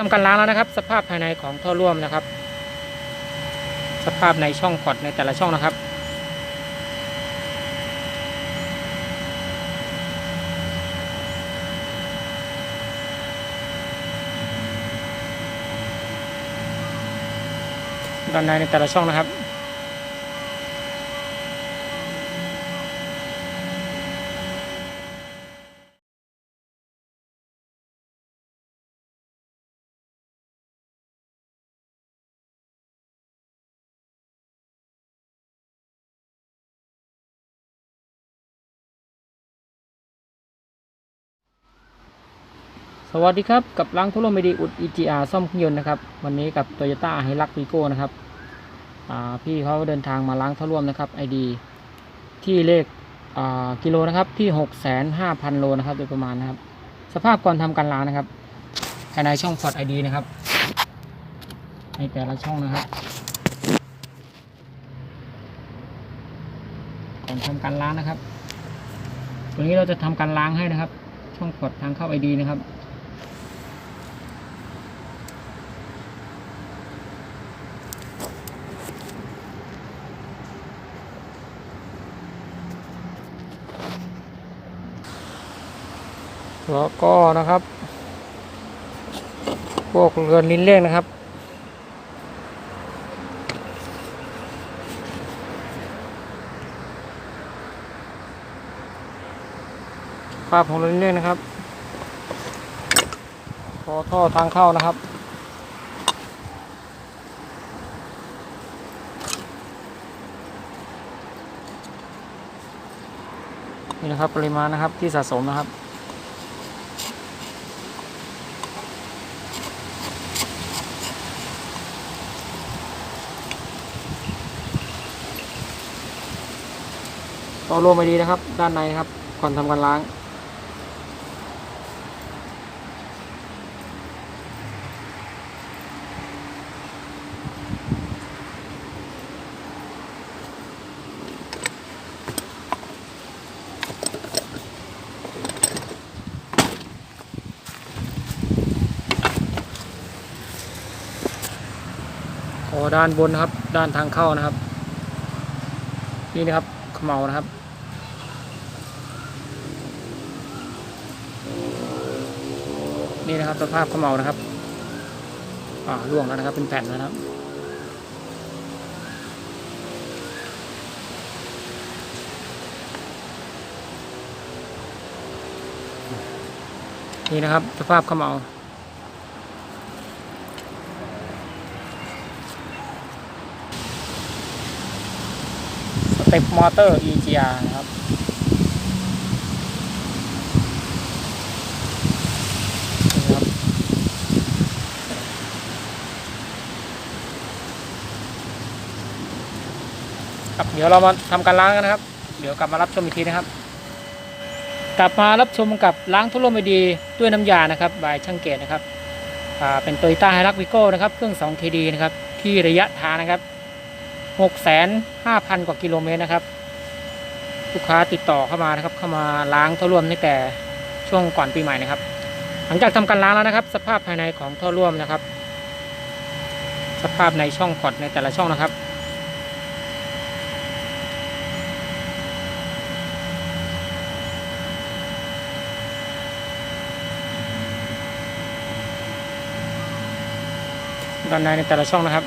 ทำการล้างแล้วนะครับ สภาพภายในของท่อร่วมนะครับ สภาพในช่องพอดในแต่ละช่องนะครับด้านในในแต่ละช่องนะครับ สวัสดีครับ กับล้างทุลมไม่ดีอุด EGR ซ่อมเครื่องยนต์นะครับ วันนี้กับ Toyota h i l u x v i g o นะครับพี่เขาเดินทางมาล้างท่อร่วมนะครับ ID ที่เลขกิโลนะครับที่65,000 โลนะครับโดยประมาณนะครับ สภาพก่อนทำการล้างนะครับภายในช่องพอร์ต ID นะครับในแต่ละช่องนะครับก่อนทำการล้างนะครับ ตัวนี้เราจะทำการล้างให้นะครับ ช่องพอร์ตทางเข้า ID นะครับ แล้วก็นะครับ พวกเรือนลิ้นเร่งนะครับ ภาพของเรือนลิ้นเร่งนะครับพอท่อทางเข้านะครับนี่นะครับปริมาณนะครับที่สะสมนะครับ ต่อรวมไปดีนะครับ ด้านในครับก่อนทำการล้าง ขอด้านบนนะครับ ด้านทางเข้านะครับ นี่นะครับเขมเมานะครับ นี่นะครับสภาพเขมเมานะครับอ่าล่วงแล้วนะครับเป็นแผ่นแล้วนะครับนี่นะครับสภาพเขมเมาสเต็ปมอเตอร์ EGR นะครับ นี่ครับ ครับเดี๋ยวเรามาทำการล้างกันนะครับ เดี๋ยวกลับมารับชมอีกทีนะครับ กลับมารับชมกับล้างทุลมไอดีด้วยน้ำยานะครับบายช่างเกตนะครับเป็นโตโยต้าไฮรักวิโก้นะครับเครื่อง2 KD นะครับที่ระยะทางนะครับหกแสนห้าพันกว่ากิโลเมตรนะครับลูกค้าติดต่อเข้ามานะครับเข้ามาล้างท่อร่วมตั้งแต่ช่วงก่อนปีใหม่นะครับ หลังจากทำการล้างแล้วนะครับ สภาพภายในของท่อร่วมนะครับ สภาพในช่องพอร์ตในแต่ละช่องนะครับ ด้านในในแต่ละช่องนะครับ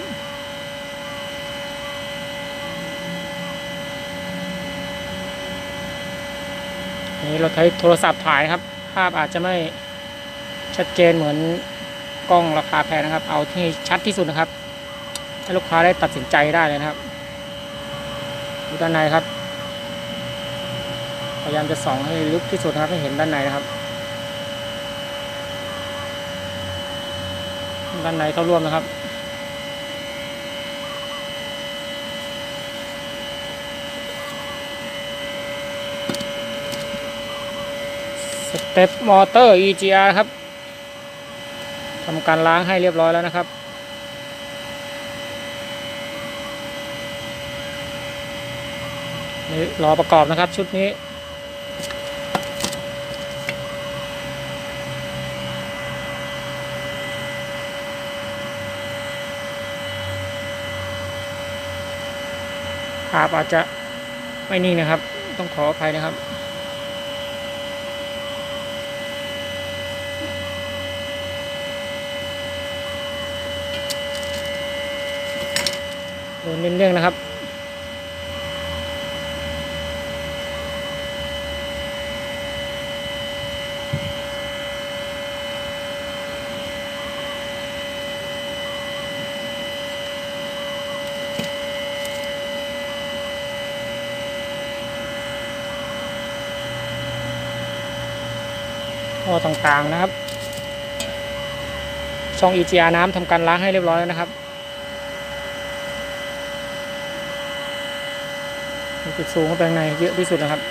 นี่เราใช้โทรศัพท์ถ่ายครับ ภาพอาจจะไม่ชัดเจนเหมือนกล้องราคาแพงนะครับ เอาที่ชัดที่สุดนะครับ ให้ลูกค้าได้ตัดสินใจได้เลยนะครับดูด้านในครับ พยายามจะส่องให้ลึกที่สุดนะครับให้เห็นด้านในนะครับ ด้านในเข้าร่วมนะครับ สเต็ปมอเตอร์ EGR ครับทำการล้างให้เรียบร้อยแล้วนะครับ นี่รอประกอบนะครับชุดนี้ภาพอาจจะไม่นิ่งนะครับ ต้องขออภัยนะครับ ดนเรื่องๆนะครับท่อต่างๆนะครับช่อง EGR น้ำทำการล้างให้เรียบร้อยแล้วนะครับ จุดสูงเข้าไปข้างในเยอะที่สุดนะครับ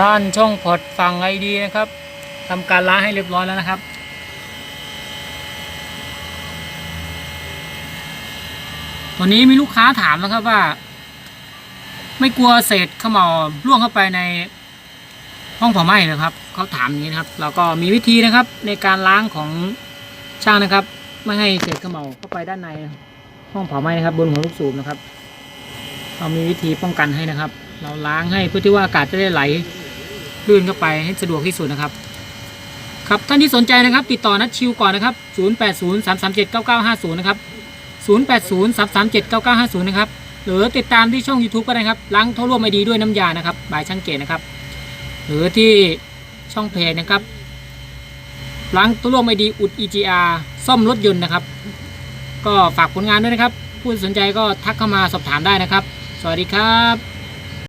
ด้านช่องพอร์ตฝั่งไอดีนะครับทำการล้างให้เรียบร้อยแล้วนะครับวันนี้มีลูกค้าถามนะครับว่า ไม่กลัวเศษขม่าล่วงเข้าไปในห้องเผาไหม้หรือครับ เขาถามอย่างนี้นะครับ เราก็มีวิธีนะครับในการล้างของช่างนะครับ ไม่ให้เศษเขม่าเข้าไปด้านในห้องเผาไหม้นะครับ บนหัวลูกสูบนะครับ เรามีวิธีป้องกันให้นะครับ เราล้างให้เพื่อที่ว่าอากาศจะได้ไหลลื่นเข้าไปให้สะดวกที่สุดนะครับ ครับท่านที่สนใจนะครับ ติดต่อนัดชิวก่อนนะครับ 0803379950 นะครับ 0803379950 นะครับหรือติดตามที่ช่อง YouTube ก็ได้ครับล้างท่อร่วมไอดีด้วยน้ำยานะครับบายช่างเกตนะครับ หรือที่ ช่องเพจนะครับล้างตัวร่วมไอดีอุด EGR ซ่อมรถยนต์นะครับ ก็ฝากผลงานด้วยนะครับ ผู้สนใจก็ทักเข้ามาสอบถามได้นะครับ สวัสดีครับ